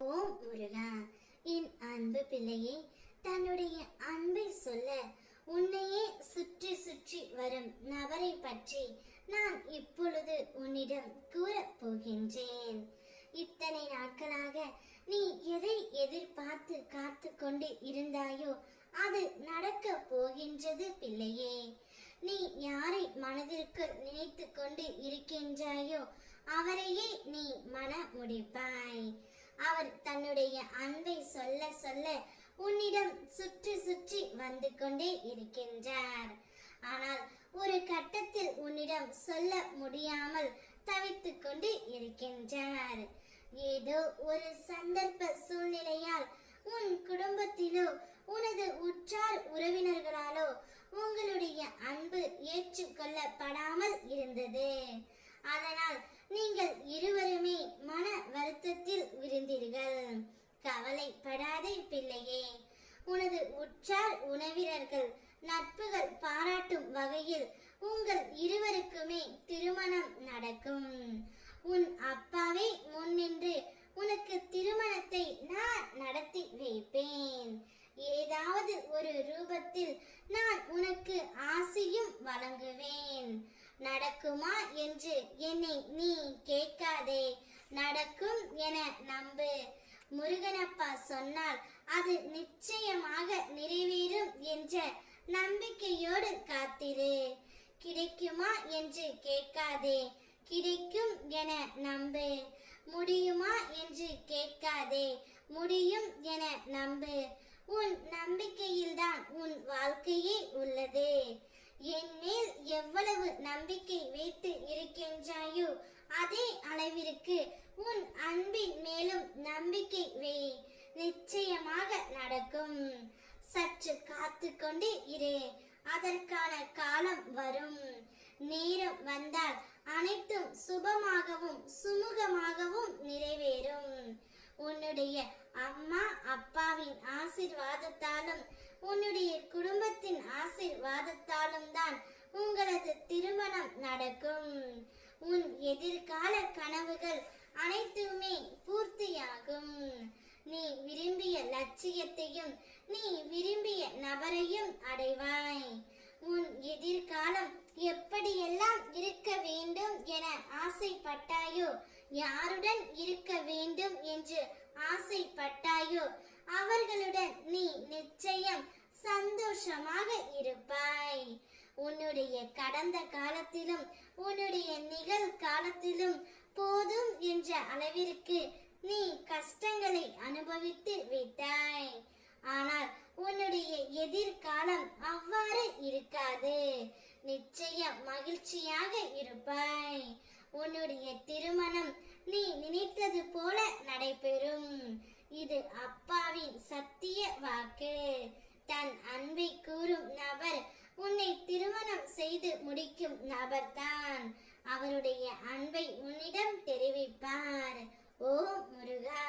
ஓம் முருகா. என் அன்பு பிள்ளையே தன்னுடைய அன்பை சொல்ல உன்னையே சுற்றி சுற்றி வரும் நபரை பற்றி நான் இப்பொழுது உன்னிடம் கூறப் போகின்றேன். இத்தனை நாட்களாக நீ எதை எதிர்பார்த்து காத்து கொண்டு இருந்தாயோ அது நடக்க போகின்றது பிள்ளையே. நீ யாரை மனதிற்குள் நினைத்து கொண்டு இருக்கின்றாயோ அவரையே நீ மன முடிப்பாய் அவர் தன்னுடைய அன்பை சொல்ல சொல்ல உன்னிடம் சுற்றி சுற்றி வந்து கொண்டே இருக்கின்றார். ஆனால் ஒரு கட்டத்தில் உன்னிடம் சொல்ல முடியாமல் தவித்து கொண்டு இருக்கின்றார். ஏதோ ஒரு சந்தர்ப்ப சூழ்நிலையால் உன் குடும்பத்திலோ உனது உற்றார் உறவினர்களாலோ உங்களுடைய அன்பு ஏற்றுக்கொள்ளப்படாமல் இருந்தது. அதனால் நீங்கள் இருவருமே மன வருத்தத்தில் கவலைப்படாதே பிள்ளையே. உனது உற்றார் உணவினர்கள் நட்புகள் பாராட்டும் வகையில் உங்கள் இருவருக்குமே திருமணம் நடக்கும். உன் அப்பாவே முன்னின்று உனக்கு திருமணத்தை நான் நடத்தி வைப்பேன். ஏதாவது ஒரு ரூபத்தில் நான் உனக்கு ஆசையும் வழங்குவேன். நடக்குமா என்று என்னை நீ கேட்காதே. நடக்கும் என நம்பு. முருகனப்பா சொன்னால் அது நிச்சயமாக நிறைவேறும் என்ற நம்பிக்கையோடு காத்திரு. கிடைக்குமா என்று கேட்காதே. கிடைக்கும் என நம்பு. முடியுமா என்று கேட்காதே. முடியும் என நம்பு. உன் நம்பிக்கையில்தான் உன் வாழ்க்கையே உள்ளது என் மேல் எவ்வளவு நம்பிக்கை வைத்து இருக்கின்றாயோ அதே அளவிற்கு உன் அன்பின் மேலும் நம்பிக்கை வை நிச்சயமாக நடக்கும் சற்று காத்து கொண்டு இரு. அதற்கான காலம் வரும். நேரம் வந்தால் அனைத்தும் சுபமாகவும் சுமூகமாகவும் நிறைவேறும். உன்னுடைய அம்மா அப்பாவின் ஆசிர்வாதத்தாலும் உன்னுடைய குடும்பத்தின் ஆசிர்வாதத்தாலும் தான் உங்களது திருமணம் நடக்கும். உன் எதிர்கால கனவுகள் அனைத்துமே பூர்த்தியாகும். நீ விரும்பிய லட்சியத்தை நீ விரும்பிய நபரையும் அடைவாய். உன் எதிர்காலம் எப்படியெல்லாம் இருக்க வேண்டும் என ஆசைப்பட்டாயோ யாருடன் இருக்க வேண்டும் என்று ஆசைப்பட்டாயோ அவர்களுடன் நீ நிச்சயம் சந்தோஷமாக இருப்பாய். உன்னுடைய கடந்த காலத்திலும் உன்னுடைய நிகழ்காலத்திலும் போதும் என்ற அளவிற்கு நீ கஷ்டங்களை அனுபவித்து விட்டாய். ஆனால் உன்னுடைய எதிர்காலம் அவ்வாறு இருக்காது. நிச்சயம் மகிழ்ச்சியாக இருப்பாய். உன்னுடைய திருமணம் நீ நினைத்தது போல நடைபெறும். இது அப்பாவின் சத்திய வாக்கு. தன் அன்பை கூறும் நபர் உன்னை திருமணம் செய்து முடிக்கும் நபர்தான். அவருடைய அன்பை உன்னிடம் தெரிவிப்பார். ஓ முருகா!